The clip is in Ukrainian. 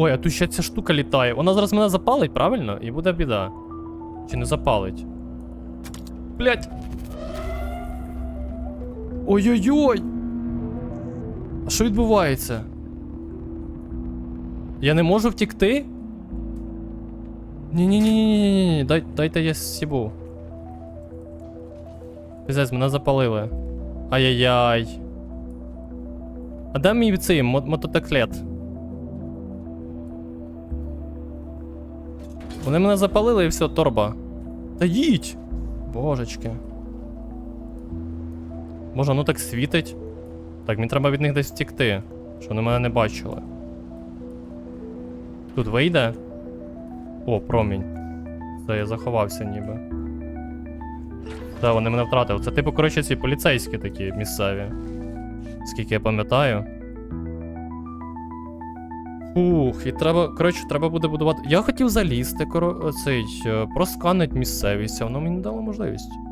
Ой, а тут ще ця штука літає. Вона зараз мене запалить, правильно? І буде біда. Чи не запалить? Блять. Ой-ой-ой! А що відбувається? Я не можу втікти? Ні-ні-ні-ні-ні-ні, дай, дайте я сібу. Пиздець, мене запалили. Ай-яй-яй. А де мій цей мо- Вони мене запалили і все, торба. Та їдь! Божечки. Може, воно так світить? Так, мені треба від них десь втікти, щоб вони мене не бачили. Тут вийде? О, промінь. Це я заховався ніби. Так, вони мене втратили. Це типу, коротше, ці поліцейські такі місцеві. Скільки я пам'ятаю. Ух, і треба. Коротше, треба буде будувати. Я хотів залізти, коро... цей, просканить просканити місцевість, а воно мені не дало можливість.